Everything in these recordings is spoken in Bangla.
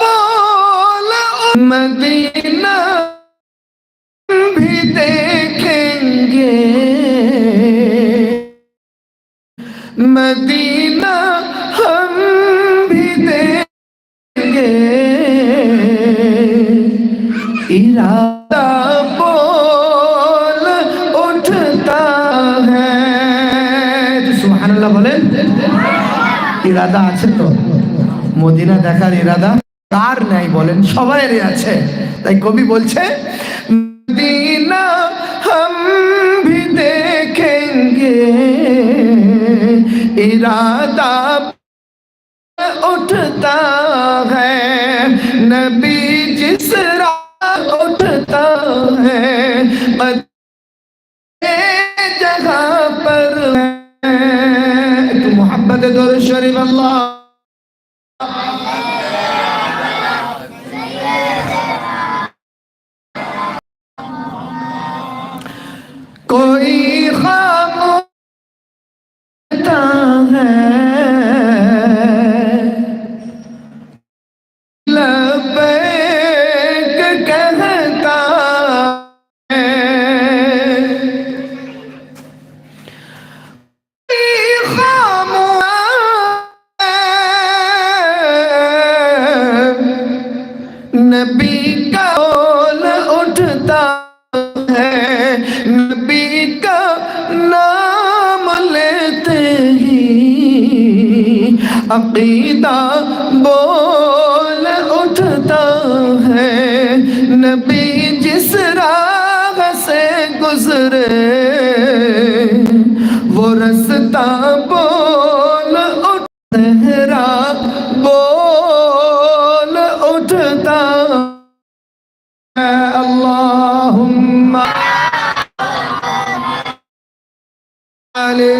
बोल मदीना भी देखेंगे मदीना हम भी देंगे इरादा बोल उठता है সুবহান আল্লাহ বলেন ইরাদা আছে তো মদিনা দেখার এরাদা কার নাই বলেন? সবাই আছে। তাই কবি বলছে উঠতা হ্যাঁ নবী উঠতা হ্যাঁ জগা পর মোহাম্মদ দরুদ শরীফ, আল্লাহ। कोई खामोश है लबैक कहता है कोई खामोश नबी का अकीदा बोल उठता है। नबी जिस राह से गुजरे, वो रास्ता बोल उठ सहरा बोल उठता है। अल्लाहुम्मा। अली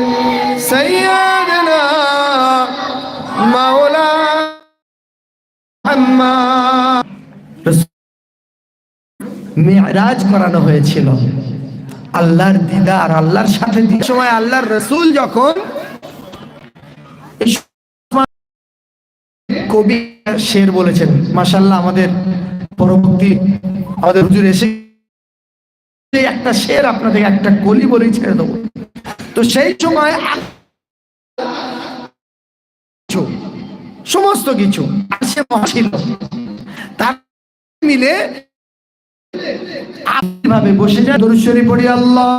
মেয়ারাজ করানো হয়েছিল। আল্লাহর দিদার, আল্লাহর সাথে সময় আল্লাহর রসুল যখন কবি শের বলেছেন মাসাল্লাহ আমাদের পরবর্তী, আমাদের হুজুর এসে একটা শের আপনাদের একটা কলি বলেই ছেড়ে দেবো। তো সেই সময় সমস্ত কিছু আসে ছিল। তার মিলে ভাবে বসে যায় দরুশ্বরী পড়ি আল্লাহ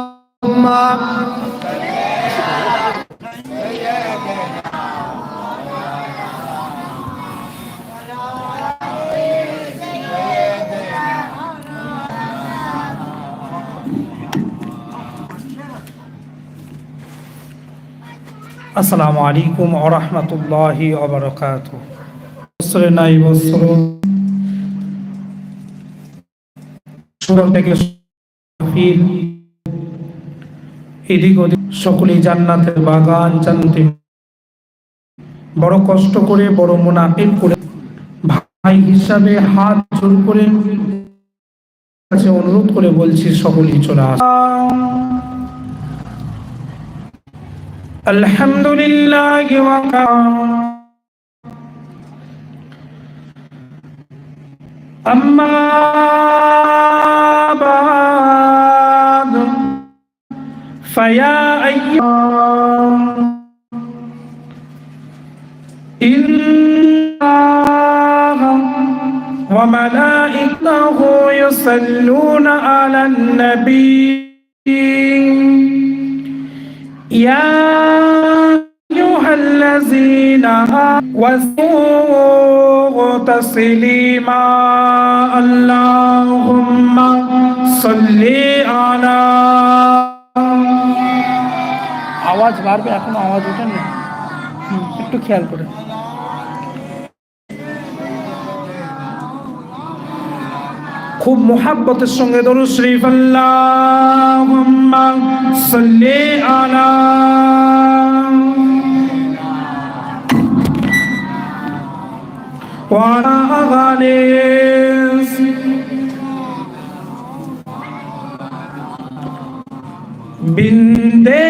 আসসালামু আলাইকুম আরহামতুল্লাহি ফির এদিক ওদিক সকলেই জান্নাতের বাগান, জান্নাতি বড় কষ্ট করে, বড় মুনাফিক করে, ভাই হিসাবে হাত জোর করে কাছে অনুরোধ করে বলছি, সকলেই চলে আস الحمد لله وكفى أما بعد فيا أيها وملائكته يصلون على النبي. يا أيها الذين وسوء تسليما اللهم صل على আওয়াজ বাড়বে এখনো আওয়াজ ওঠে না হুম, একটু খেয়াল করে খুব মোহাব্বতের সঙ্গে দরুদ শরীফ আল্লাহুম্মা সাল্লি বিন্দে